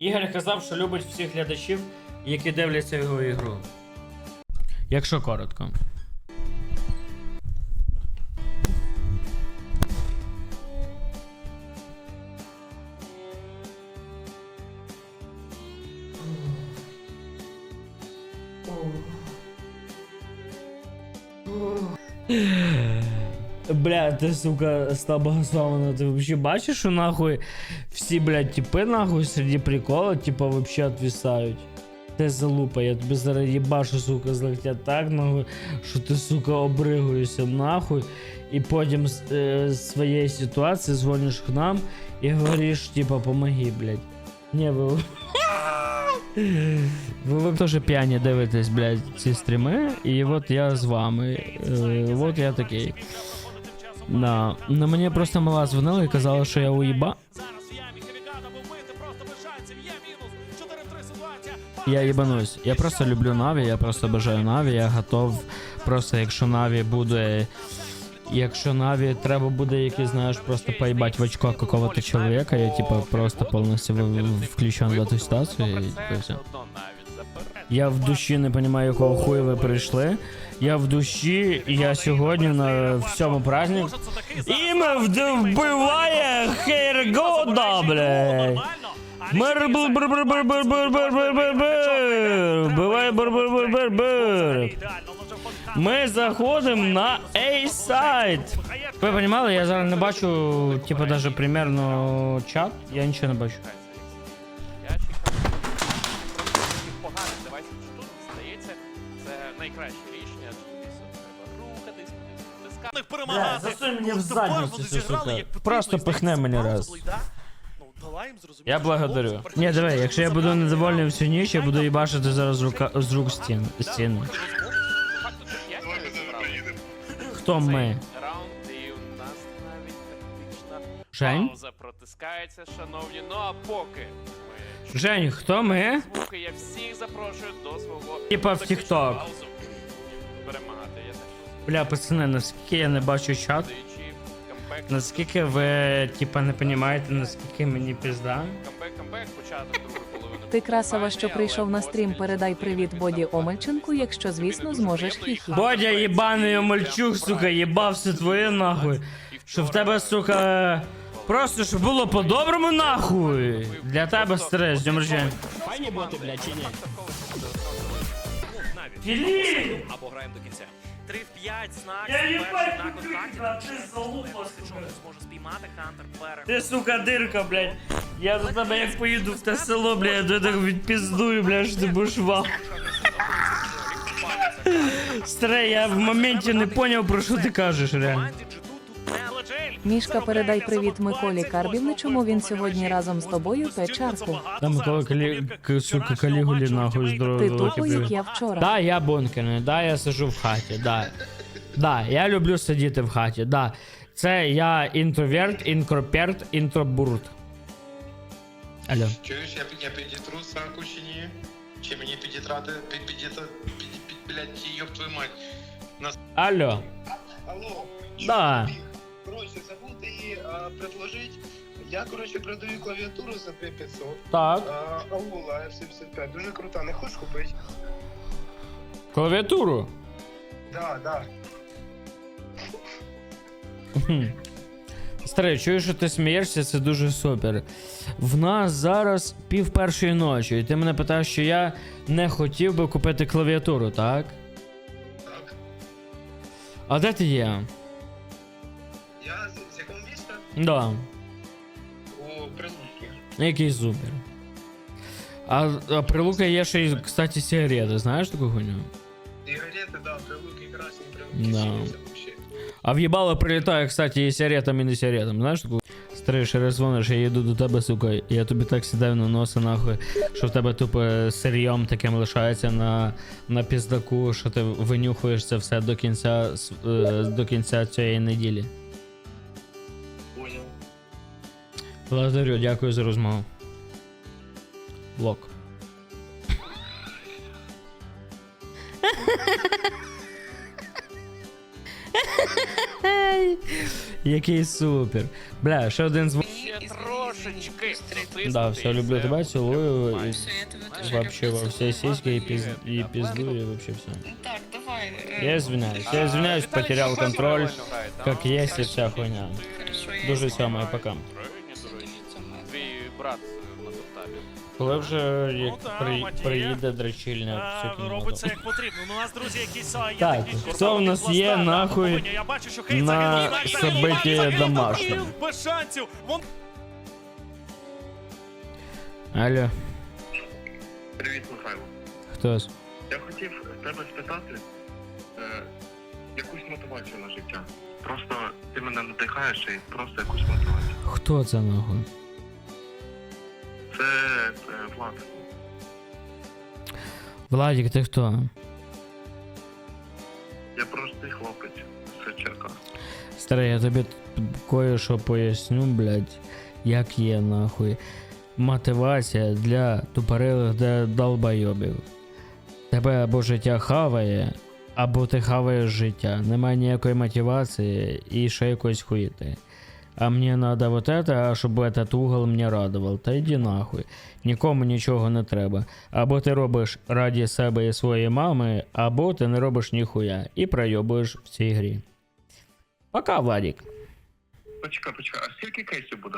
Ігор казав, що любить всіх глядачів, які дивляться його ігру. Якщо коротко. Бля, ти, сука, став богословно. Ти вообще бачиш, що нахуй всі, блядь, типи нахуй серед прикола, типа, вообще отвисають. Ти залупа, я тобі зараз їбашу, сука, з локтя так нахуй, що ти, сука, обригуєшся нахуй. І потім з е, своєї ситуації дзвониш к нам і говориш, типа, помоги, блядь. Не, ви... Ви, ви теж п'яні дивитесь, блядь, ці стріми, і от я з вами. Е, от я такий. Да. Ну мені просто мала дзвонила і казала, що я уїба. Зараз в ямі Хевігана був бити, просто без шансів. Є мінус. 4 в 3 ситуація. Я їбанусь. Я просто люблю Наві, я просто бажаю Наві, я готов. Просто якщо Наві буде. Якщо Наві треба буде якийсь, знаєш, просто поїбать в очко какого-то чоловіка, я типа просто повністю включен в эту ситуацію і все. Я в душі не розумію, якого хуя ви прийшли. Я в душі, я сьогодні на всьому зараз Ім'я вд- вбиває Хейргода, блядь. Мер бр бр бр бр бр бр Ми заходимо на A-сайт. Ви розуміли, я зараз не бачу, типу, даже примерно чат. Я нічого не бачу. найкраще рішення. Треба рухатись, тискати, перемагати. Засунь мені в задницю, цю, сука. Просто пихне мені раз. Я благодарю. Ні, давай, якщо я буду недовольний всю ніч, я буду їбашити зараз рука з рук стін стіни. Хто ми? Жень? Пауза протискається, шановні. Ну а поки Жень, хто ми? звуки, я всіх запрошую до свого Типа в TikTok. Перемагати, я так. Бля, пацани, наскільки я не бачу чат, камбек, наскільки ви, типа, не розумієте, наскільки мені пізда. камбек, камбек, початок другої половини. Ти красава, що прийшов на стрім. Передай привіт Боді Омельченку, якщо звісно зможеш хіхі. Бодя, єбаний омальчук, сука, їбав все твоє нахуй. Що в тебе, сука, просто щоб було по-доброму нахуй. Для тебе стрес, днем рождения. Файні боти, блядь, чи ні? Філіп! Або граємо до кінця. 3 в 5, знак, Я перший їбать, на контакті. Ти залупа, Якщо сука. зможе спіймати, Хантер пере. Ти, сука, дирка, блядь. Я за тебе як поїду в те село, блядь, я тебе відпіздую, блядь, що ти будеш вал. Старе, я в моменті не поняв, про що ти кажеш, реально. Команді Мішка, передай привіт Миколі Карбівни, чому він сьогодні разом з тобою п'є чарку. Там Микола Калі... К- сука, Калігулі, нахуй, здоровий Ти тупо, як привіт. я вчора. Да, я бункерний, да, я сижу в хаті, да. Да, я люблю сидіти в хаті, да. Це я інтроверт, інкроперт, інтробурт. Алло. Чуєш, я, я підітру сраку чи ні? Чи мені підітрати, під, підітра, під, під, блядь, йоб твою мать. Нас... Алло. Алло, Да. чоловік, предложить. Я, короче, продаю клавіатуру за 2500. Так. А, Аула F75, дуже крута, не хочеш купити? Клавіатуру. Да, да. Старий, чую, що ти смієшся, це дуже супер. В нас зараз пів першої ночі, і ти мене питаєш, що я не хотів би купити клавіатуру, так? Так. А де ти є? Да. У Прилуки. Який супер. А, а при Лука є ще й, кстати, сигарети, знаєш таку хуйню? Сигарети, да, Прилуки, красні Прилуки, Да. сілився вообще. А в'їбало прилітає, кстати, і сигаретам, і не сигаретам, знаєш таку? Раз дзвониш, я їду до тебе, сука, я тобі так сідаю на носа, нахуй, що в тебе тупо сирйом таким лишається на, на піздаку, що ти винюхуєш це все до кінця, е, до кінця цієї неділі. Лазарю, дякую за розмову. Блок. Який супер. Бля, ще один звук. трошечки. Да, все, люблю тебе, цілую. І... Я Вообще во все сиськи и, пиз... и пизду, и вообще все. Так, давай. Я извиняюсь, я извиняюсь, потерял контроль, как есть и вся хуйня. Дуже сьомая, пока брат на сортабі. Коли вже Ну як да, при... Матія. приїде дрочильня Е, цю кімнату? Робить це як потрібно. Ну, у нас, друзі, якісь а, є Так, такі хто в нас є, нахуй. Я бачу, що хейт на загинув, і Без шансів. Вон Алло, Привіт, Михайло. хто? з- Я хотів тебе спитати е, якусь мотивацію на життя. Просто ти мене надихаєш і просто якусь мотивацію. Хто це нахуй? Це е, Влад. Владик, ти хто? Я простий хлопець з Черкас. Старий, я тобі кое-що поясню, блядь, як є нахуй. Мотивація для тупорилих де долбойобів. Тебе або життя хаває, або ти хаваєш життя. Немає ніякої мотивації і ще якоїсь хуїти. А мені надо вот это, а щоб этот угол мене радував. Та йди нахуй. Нікому нічого не треба. Або ти робиш раді себе і своєї мами, або ти не робиш ніхуя і пройобуєш в цій грі. Пока, Владик. Почекай, почекай, а скільки кейсів буде